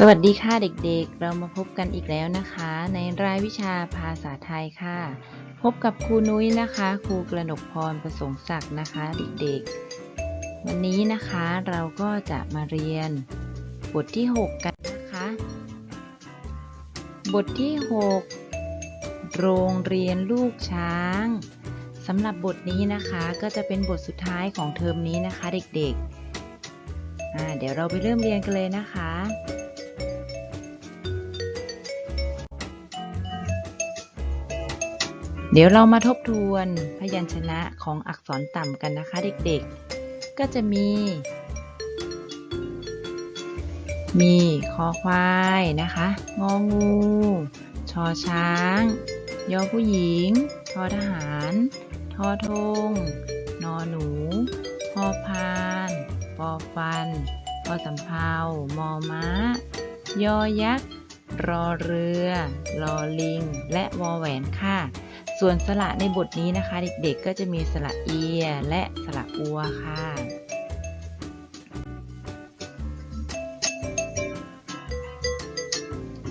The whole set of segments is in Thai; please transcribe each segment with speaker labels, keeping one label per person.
Speaker 1: สวัสดีค่ะเด็กๆ เรามาพบกันอีกแล้วนะคะ ในรายวิชาภาษาไทยค่ะ พบกับครูนุ้ยนะคะ ครูกระหนกพรประสงค์ศักดิ์นะคะเด็กๆ วันนี้นะคะเราก็จะมาเรียน บทที่ 6 กันนะคะ บทที่ 6 โรงเรียนลูกช้างสำหรับบทนี้นะคะก็จะเป็นบทสุดท้ายของเทอมนี้นะคะ เด็กๆเดี๋ยวเราไปเริ่มเรียนกันเลยนะคะ เดี๋ยวเรามาทบทวนพยัญชนะของอักษรต่ำกันนะคะ เด็กๆ ก็จะมี มีคอควายนะคะ งองูชอช้าง ยอผู้หญิง ทอทหาร ทอทงนอหนู พอพาน ปอฟัน พอสำเภามอม้า ยอยักษ์ รอเรือลอลิง และวอแหวนค่ะ ส่วนสระในบทนี้นะคะ เด็กๆก็จะมีสระเอีย และสระอัวค่ะ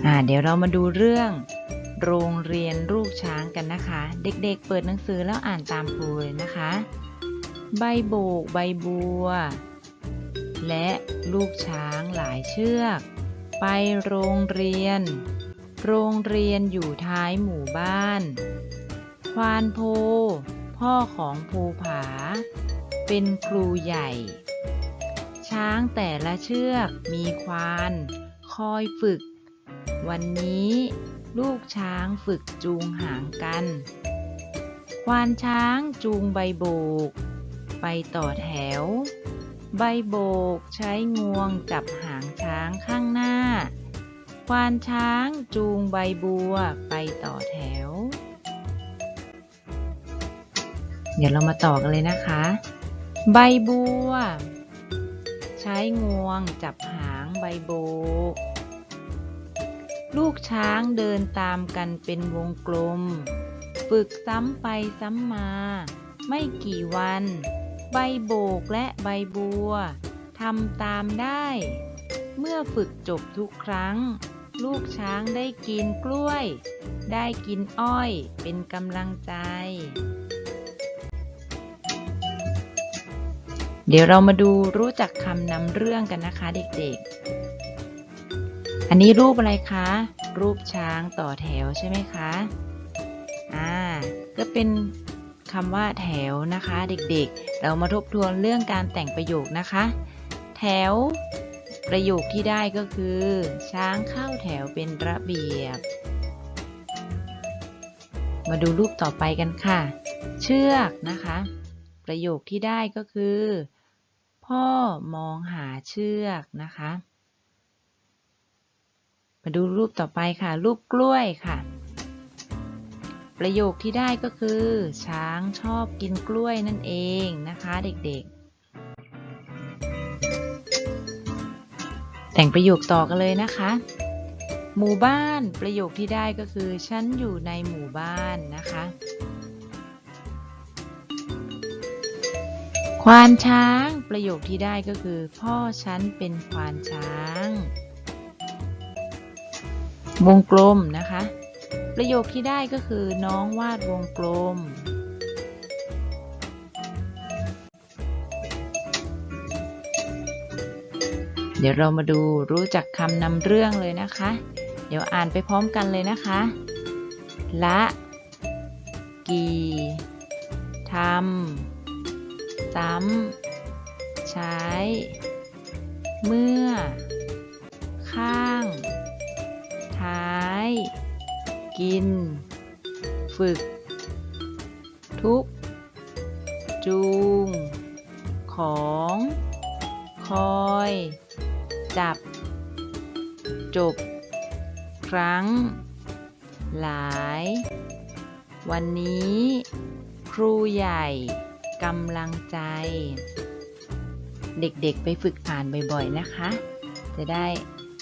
Speaker 1: อ่าเดี๋ยวเรามาดูเรื่อง โรงเรียนลูกช้างกันนะคะ เด็กๆเปิดหนังสือแล้วอ่านตามครูเลยนะคะ ใบโบก ใบบัว และลูกช้างหลายเชือก ไปโรงเรียน โรงเรียนอยู่ท้ายหมู่บ้าน วานโพ พ่อของภูผา เป็นครูใหญ่ ช้างแต่ละเชือกมีควาน คอยฝึก วันนี้ลูกช้างฝึกจูงหางกัน ควานช้างจูงใบโบก ไปต่อแถว ใบโบกใช้งวงจับหางช้างข้างหน้า ควานช้างจูงใบบัวไปต่อแถว เดี๋ยวเรามาต่อกันเลยนะคะ ใบบัว ใช้งวงจับหางใบโบ ลูกช้างเดินตามกันเป็นวงกลม ฝึกซ้ำไปซ้ำมา ไม่กี่วัน ใบโบกและใบบัวทำตามได้ เมื่อฝึกจบทุกครั้ง ลูกช้างได้กินกล้วย ได้กินอ้อยเป็นกำลังใจ เดี๋ยวเรามาดูรู้จักคำนำเรื่องกันนะคะเด็กๆ อันนี้รูปอะไรคะ รูปช้างต่อแถวใช่ไหมคะ อ่า ก็เป็นคำว่าแถวนะคะเด็กๆ เรามาทบทวนเรื่องการแต่งประโยคนะคะ แถว ประโยคที่ได้ก็คือ ช้างเข้าแถวเป็นระเบียบ มาดูรูปต่อไปกันค่ะ เชือกนะคะ ประโยคที่ได้ก็คือ พ่อมองหาเชือกนะคะ มาดูรูปต่อไปค่ะ รูปกล้วยค่ะ ประโยคที่ได้ก็คือ ช้างชอบกินกล้วยนั่นเองนะคะเด็กๆ แต่งประโยคต่อกันเลยนะคะ หมู่บ้านประโยคที่ได้ก็คือ ฉันอยู่ในหมู่บ้านนะคะ ควานช้างประโยคที่ได้ก็คือ พ่อฉันเป็นควานช้าง วงกลมนะคะ ประโยคที่ได้ก็คือน้องวาดวงกลม เดี๋ยวเรามาดูรู้จักคำนำเรื่องเลยนะคะ เดี๋ยวอ่านไปพร้อมกันเลยนะคะ ละ กีทำ ซ้ำ ใช้ เมื่อ ข้าง ท้าย กิน ฝึก ทุก จูง ของ คอย จับ จบ ครั้ง หลาย วันนี้ ครูใหญ่ กำลังใจ เด็กๆไปฝึกอ่านบ่อยๆนะคะ จะได้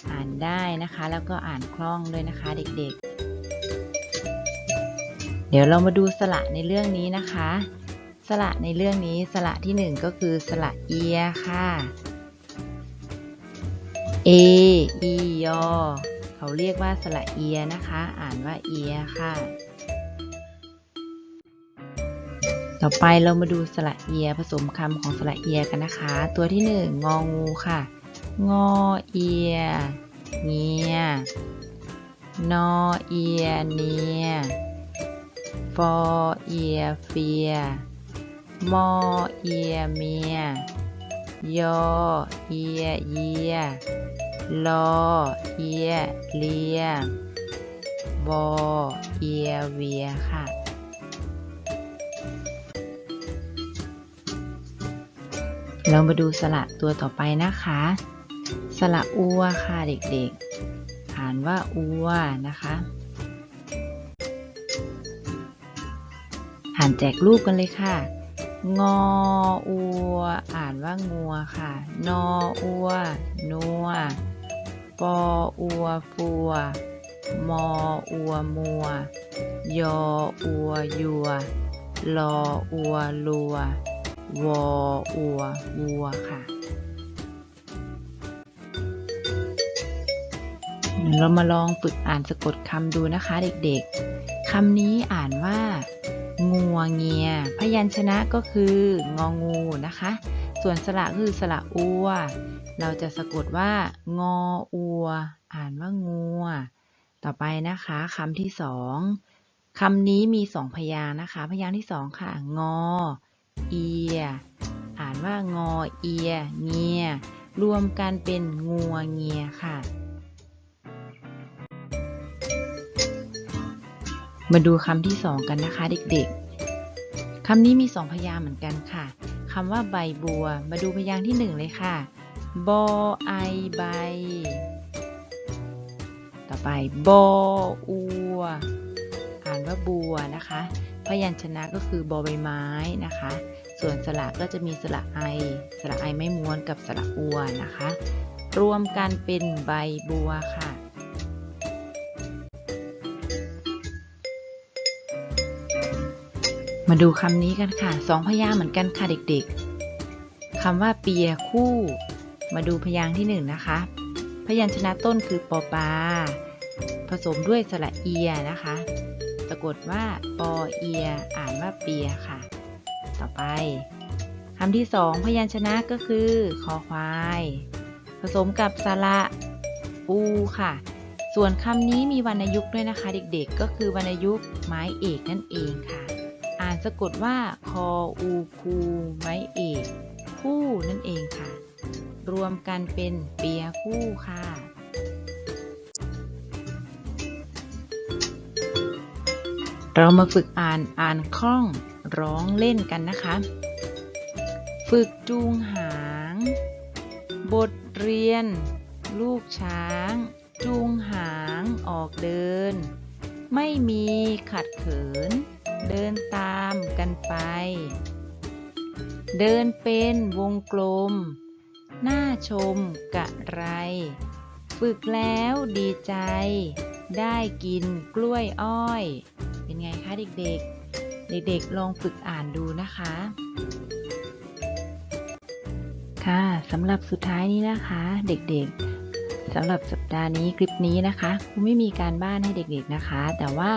Speaker 1: อ่านได้นะคะ แล้วก็อ่านคล่องด้วยนะคะเด็กๆ เดี๋ยวเรามาดูสระในเรื่องนี้นะคะ สระในเรื่องนี้สระที่หนึ่งก็คือสระเอียค่ะ A อียอเขาเรียกว่าสระเอียนะคะ อ่านว่าเอียค่ะ ต่อไปเรามาดูสระเอียผสมคำของสระเอียกันนะคะ ตัวที่หนึ่งงองูค่ะ งอเอีย เงีย นอเอียเนีย ฟอเอียเฟีย มอเอียเมีย ยอเอียเยีย ลอเอียเลียวอเอียเวียค่ะ เรามาดูสระตัวต่อไปนะคะ สระอัวค่ะเด็กๆ อ่านว่าอัวนะคะอ่านแจกรูปกันเลยค่ะ งออัว อ่านว่างัวค่ะ นออัว นัว ปออัว ฟัว มออัว มัว ยออัว ยัว ลออัว ลัว วออัววัวค่ะ เรามาลองฝึกอ่านสะกดคำดูนะคะเด็กๆ คำนี้อ่านว่า งัวเงีย พยัญชนะก็คืององูนะคะ ส่วนสระคือสระอัว เราจะสะกดว่า งออัว อ่านว่างัว ต่อไปนะคะคำที่สองคำนี้มีสองพยางค์นะคะ พยางค์ที่สองค่ะ งอ เอีย อ่านว่างอเอีย เงีย รวมกันเป็นงัวเงียค่ะ มาดูคำที่สองกันนะคะเด็กๆ คำนี้มีสองพยางค์เหมือนกันค่ะ คำว่าใบบัว มาดูพยางค์ที่หนึ่งเลยค่ะ บอไอใบ ต่อไปบออัว อ่านว่าบัวนะคะ พยัญชนะก็คือบอใบไม้นะคะ ส่วนสระก็จะมีสระไอ สระไอไม่ม้วนกับสระอัวนะคะ รวมกันเป็นใบบัวค่ะมาดูคำนี้กันค่ะสองพยางค์เหมือนกันค่ะเด็กๆคำว่าเปียคู่ มาดูพยางที่หนึ่งนะคะ พยัญชนะต้นคือปอปา ผสมด้วยสระเอียนะคะ สะกดว่าปอเอีย อ่านว่าเปียค่ะ ต่อไปคำที่สองพยัญชนะก็คือคอควาย ผสมกับสระอูค่ะ ส่วนคำนี้มีวรรณยุกต์ด้วยนะคะ เด็กๆ ก็คือวรรณยุกต์ไม้เอกนั่นเองค่ะ อ่านสะกดว่าคออูคูไม้เอก คู่นั่นเองค่ะ รวมกันเป็นเปียคู่ค่ะ เรามาฝึกอ่านอ่านคล่องร้องเล่นกันนะคะ ฝึกจูงหาง บทเรียน ลูกช้าง จูงหางออกเดิน ไม่มีขัดเขิน เดินตามกันไป เดินเป็นวงกลมน่าชมกะไร ฝึกแล้วดีใจ ได้กินกล้วยอ้อย เป็นไงคะเด็กๆ เด็กๆ ลองฝึกอ่านดูนะคะ ค่ะสำหรับสุดท้ายนี้นะคะ เด็กๆสำหรับสัปดาห์นี้คลิปนี้นะคะครูไม่มีการบ้านให้เด็กๆนะคะ แต่ว่า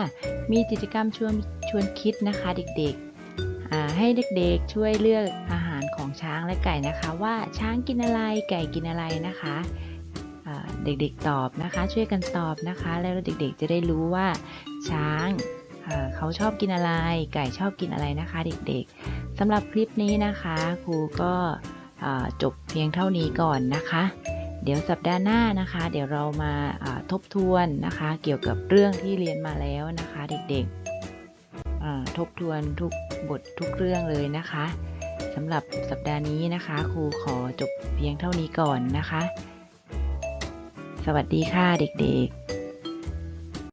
Speaker 1: มีกิจกรรมชวนชวนคิดนะคะ เด็กๆให้เด็กๆช่วยเลือกอาหารของช้างและไก่นะคะ ว่าช้างกินอะไรไก่กินอะไรนะคะเด็กๆตอบนะคะ ช่วยกันตอบนะคะ แล้วเด็กๆจะได้รู้ว่าช้าง เขาชอบกินอะไร ไก่ชอบกินอะไรนะคะเด็กๆสำหรับคลิปนี้นะคะ ครูก็จบเพียงเท่านี้ก่อนนะคะ เดี๋ยวสัปดาห์หน้านะคะ เดี๋ยวเรามาทบทวนนะคะ เกี่ยวกับเรื่องที่เรียนมาแล้วนะคะเด็กๆทบทวนทุกบททุกเรื่องเลยนะคะสำหรับสัปดาห์นี้นะคะ ครูขอจบเพียงเท่านี้ก่อนนะคะ สวัสดีค่ะเด็กๆ